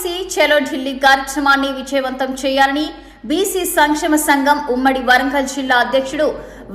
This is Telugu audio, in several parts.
బీసీ చలో ఢిల్లీ కార్యక్రమాన్ని విజయవంతం చేయాలని బీసీ సంక్షేమ సంఘం ఉమ్మడి వరంగల్ జిల్లా అధ్యక్షుడు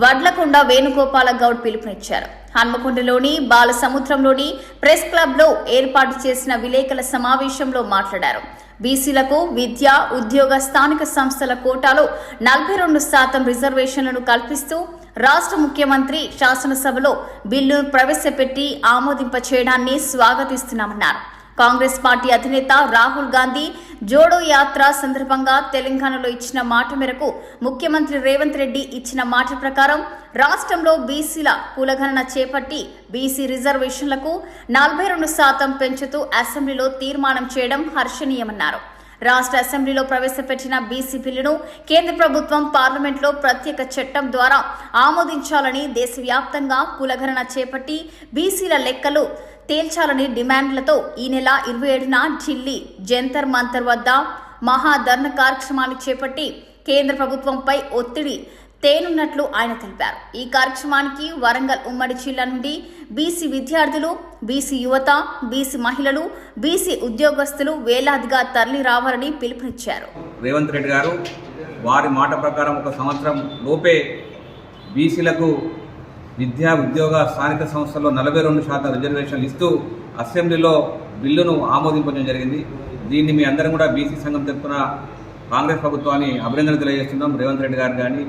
వడ్లకొండ వేణుగోపాల గౌడ్ పిలుపునిచ్చారు. హన్మకొండలోని బాలసముద్రంలోని ప్రెస్ క్లబ్లో ఏర్పాటు చేసిన విలేకరుల సమావేశంలో మాట్లాడారు. బీసీలకు విద్య ఉద్యోగ స్థానిక సంస్థల కోటాలో నలభై రెండు శాతం రిజర్వేషన్లను కల్పిస్తూ రాష్ట్ర ముఖ్యమంత్రి శాసనసభలో బిల్లును ప్రవేశపెట్టి ఆమోదింప చేయడాన్ని స్వాగతిస్తున్నామన్నారు. కాంగ్రెస్ పార్టీ అధినేత రాహుల్ గాంధీ జోడో యాత్ర సందర్భంగా తెలంగాణలో ఇచ్చిన మాట మేరకు ముఖ్యమంత్రి రేవంత్ రెడ్డి ఇచ్చిన మాట ప్రకారం రాష్ట్రంలో బీసీల కులగణన చేపట్టి బీసీ రిజర్వేషన్లకు నలభై రెండు శాతం పెంచుతూ అసెంబ్లీలో తీర్మానం చేయడం హర్షణీయమన్నారు. రాష్ట్ర అసెంబ్లీలో ప్రవేశపెట్టిన బీసీ బిల్లును కేంద్ర ప్రభుత్వం పార్లమెంట్లో ప్రత్యేక చట్టం ద్వారా ఆమోదించాలని దేశవ్యాప్తంగా కులగణన చేపట్టి బీసీల లెక్కలు తేల్చాలని డిమాండ్లతో ఈ నెల ఇరవై ఏడున ఢిల్లీ జంతర్ మంతర్ వద్ద మహాధర్ణ కార్యక్రమాన్ని చేపట్టి కేంద్ర ప్రభుత్వంపై ఒత్తిడి తేనున్నట్లు ఆయన తెలిపారు. ఈ కార్యక్రమానికి వరంగల్ ఉమ్మడి జిల్లా నుండి బీసీ విద్యార్థులు బీసీ యువత బీసీ మహిళలు బీసీ ఉద్యోగస్తులు వేలాదిగా తరలి రావాలని పిలుపునిచ్చారు. రేవంత్ రెడ్డి గారు వారి మాట ప్రకారం ఒక సంవత్సరం లోపే బీసీలకు విద్యా ఉద్యోగ స్థానిక సంస్థల్లో నలభై రెండు శాతం రిజర్వేషన్లు ఇస్తూ అసెంబ్లీలో బిల్లును ఆమోదింపడం జరిగింది. దీన్ని మీ అందరం కూడా బీసీ సంఘం తరఫున కాంగ్రెస్ ప్రభుత్వాన్ని అభినందన తెలియజేస్తున్నాం. రేవంత్ రెడ్డి గారు కానీ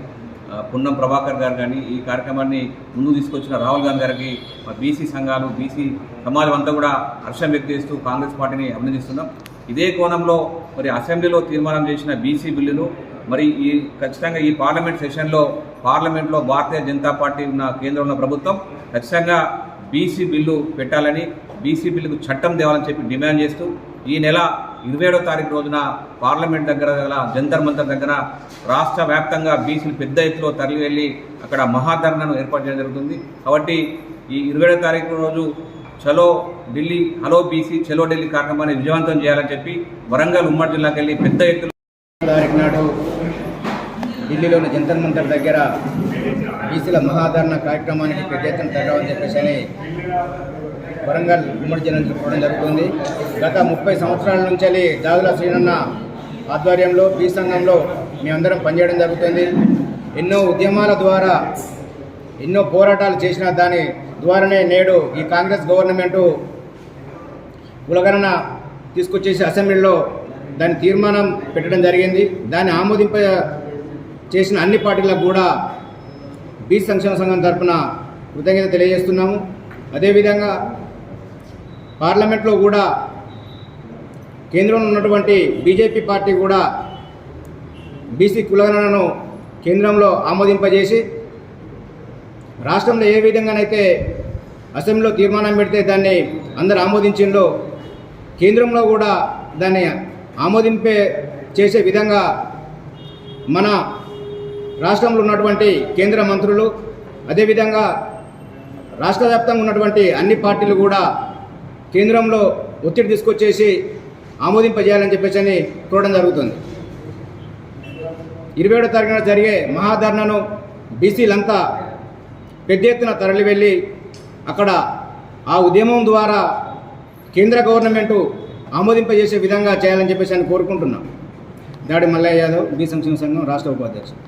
పున్నం ప్రభాకర్ గారు కానీ ఈ కార్యక్రమాన్ని ముందు తీసుకొచ్చిన రాహుల్ గాంధీ గారికి మా బీసీ సంఘాలు బీసీ సమాజం అంతా కూడా హర్షం వ్యక్తం చేస్తూ కాంగ్రెస్ పార్టీని అభినందిస్తున్నాం. ఇదే కోణంలో మరి అసెంబ్లీలో తీర్మానం చేసిన బీసీ బిల్లును మరి ఈ ఖచ్చితంగా ఈ పార్లమెంట్ సెషన్లో పార్లమెంట్లో భారతీయ జనతా పార్టీ ఉన్న కేంద్రంలో ప్రభుత్వం ఖచ్చితంగా బీసీ బిల్లు పెట్టాలని బీసీ బిల్లుకు చట్టం తేవాలని చెప్పి డిమాండ్ చేస్తూ ఈ నెల ఇరవై ఏడో తారీఖు రోజున పార్లమెంట్ దగ్గర గల జంతర్ మంతర్ దగ్గర రాష్ట్ర వ్యాప్తంగా బీసీలు పెద్ద ఎత్తులో తరలి వెళ్ళి అక్కడ మహాధరణను ఏర్పాటు చేయడం జరుగుతుంది. కాబట్టి ఈ ఇరవై ఏడో తారీఖు రోజు చలో ఢిల్లీ హలో బీసీ చలో ఢిల్లీ కార్యక్రమాన్ని విజయవంతం చేయాలని చెప్పి వరంగల్ ఉమ్మడి జిల్లాకెళ్ళి పెద్ద ఎత్తులో తారీఖు నాడు ఢిల్లీలోని జంతర్ మంతర్ దగ్గర బీసీల మహాధరణ కార్యక్రమానికి పెద్ద ఎత్తున చెప్పేసి అని వరంగల్ ఉమ్మడి జిల్లా నుంచి జరుగుతుంది. గత ముప్పై సంవత్సరాల నుంచి జాదుల శ్రీనన్న ఆధ్వర్యంలో బీ సంఘంలో మేమందరం పనిచేయడం జరుగుతుంది. ఎన్నో ఉద్యమాల ద్వారా ఎన్నో పోరాటాలు చేసిన దాని ద్వారానే నేడు ఈ కాంగ్రెస్ గవర్నమెంటు కులగణన తీసుకొచ్చేసి అసెంబ్లీలో దాని తీర్మానం పెట్టడం జరిగింది. దాన్ని ఆమోదింప చేసిన అన్ని పార్టీలకు కూడా బీ సంక్షేమ సంఘం తరఫున కృతజ్ఞత తెలియజేస్తున్నాము. అదేవిధంగా పార్లమెంట్లో కూడా కేంద్రంలో ఉన్నటువంటి బీజేపీ పార్టీ కూడా బీసీ కులగణనను కేంద్రంలో ఆమోదింపజేసి రాష్ట్రంలో ఏ విధంగానైతే అసెంబ్లీలో తీర్మానం పెడితే దాన్ని అందరు ఆమోదించిందో కేంద్రంలో కూడా దాన్ని ఆమోదింపే చేసే విధంగా మన రాష్ట్రంలో ఉన్నటువంటి కేంద్ర మంత్రులు అదేవిధంగా రాష్ట్ర వ్యాప్తంగా ఉన్నటువంటి అన్ని పార్టీలు కూడా కేంద్రంలో ఒత్తిడి తీసుకొచ్చేసి ఆమోదింపజేయాలని చెప్పేసి అని కోరడం జరుగుతుంది. ఇరవై ఏడో తారీఖున జరిగే మహాధర్నను బీసీలంతా పెద్ద ఎత్తున తరలి వెళ్ళి అక్కడ ఆ ఉద్యమం ద్వారా కేంద్ర గవర్నమెంటు ఆమోదింపజేసే విధంగా చేయాలని చెప్పేసి అని కోరుకుంటున్నాం. దాడి మల్లయ్య యాదవ్ బీ సంక్షేమ సంఘం రాష్ట్ర ఉపాధ్యక్షుడు.